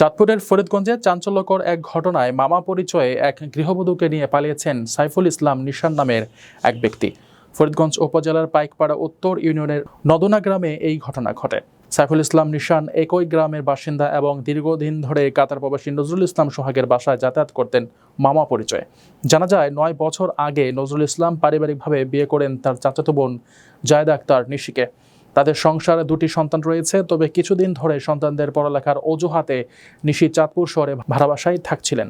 চাঁদপুরের ফরিদগঞ্জে চাঞ্চল্যকর এক ঘটনায় মামা পরিচয়ে এক গৃহবধূকে নিয়ে পালিয়েছেন সাইফুল ইসলাম নিশান নামের এক ব্যক্তি। ফরিদগঞ্জ উপজেলার পাইকপাড়া উত্তর ইউনিয়নের নদনা গ্রামে এই ঘটনা ঘটে। সাইফুল ইসলাম নিশান একই গ্রামের বাসিন্দা এবং দীর্ঘদিন ধরে কাতার প্রবাসী নজরুল ইসলাম সোহাগের বাসায় যাতায়াত করতেন মামা পরিচয়ে। জানা যায়, নয় বছর আগে নজরুল ইসলাম পারিবারিকভাবে বিয়ে করেন তার চাচাতো বোন জায়দা আক্তার নিশিকে। তাদের সংসারে দুটি সন্তান রয়েছে, তবে কিছুদিন ধরে সন্তানদের পড়ালেখার অজুহাতে নিশি চাঁদপুর শহরে ভাড়াবাসায় থাকছিলেন।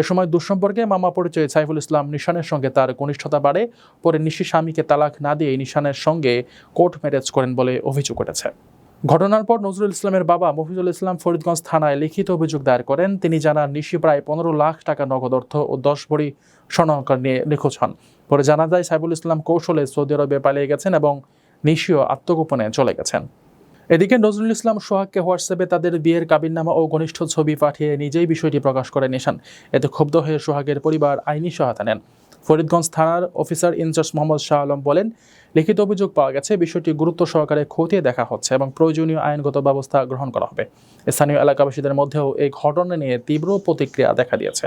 এ সময় দুঃসম্পর্কে মামা পরিচয়ে সাইফুল ইসলাম নিশানের সঙ্গে তার ঘনিষ্ঠতা বাড়ে, পরে নিশি স্বামীকে তালাক না দিয়ে নিশানের সঙ্গে কোর্ট ম্যারেজ করেন বলে অভিযোগ উঠেছে। ঘটনার পর নজরুল ইসলামের বাবা মফিজুল ইসলাম ফরিদগঞ্জ থানায় লিখিত অভিযোগ দায়ের করেন। তিনি জানান, নিশি প্রায় পনেরো লাখ টাকা নগদ অর্থ ও দশ ভরি স্বর্ণালঙ্কার নিয়ে নিখোঁজ হন। পরে জানা যায়, সাইফুল ইসলাম কৌশলে সৌদি আরবে পালিয়ে গেছেন এবং নিশিও আত্মগোপনে চলে গেছেন। এদিকে নজরুল ইসলাম সোহাগকে হোয়াটসঅ্যাপে তাদের বিয়ের কাবিননামা ও ঘনিষ্ঠ ছবি পাঠিয়ে নিজেই বিষয়টি প্রকাশ করে নিশান এতে ক্ষুব্ধ হয়ে সোহাগের পরিবার আইনি সহায়তা নেন। ফরিদগঞ্জ থানার অফিসার ইনচার্জ মোহাম্মদ শাহ আলম বলেন, লিখিত অভিযোগ পাওয়া গেছে, বিষয়টি গুরুত্ব সহকারে খতিয়ে দেখা হচ্ছে এবং প্রয়োজনীয় আইনগত ব্যবস্থা গ্রহণ করা হবে। স্থানীয় এলাকাবাসীদের মধ্যেও এই ঘটনা নিয়ে তীব্র প্রতিক্রিয়া দেখা দিয়েছে।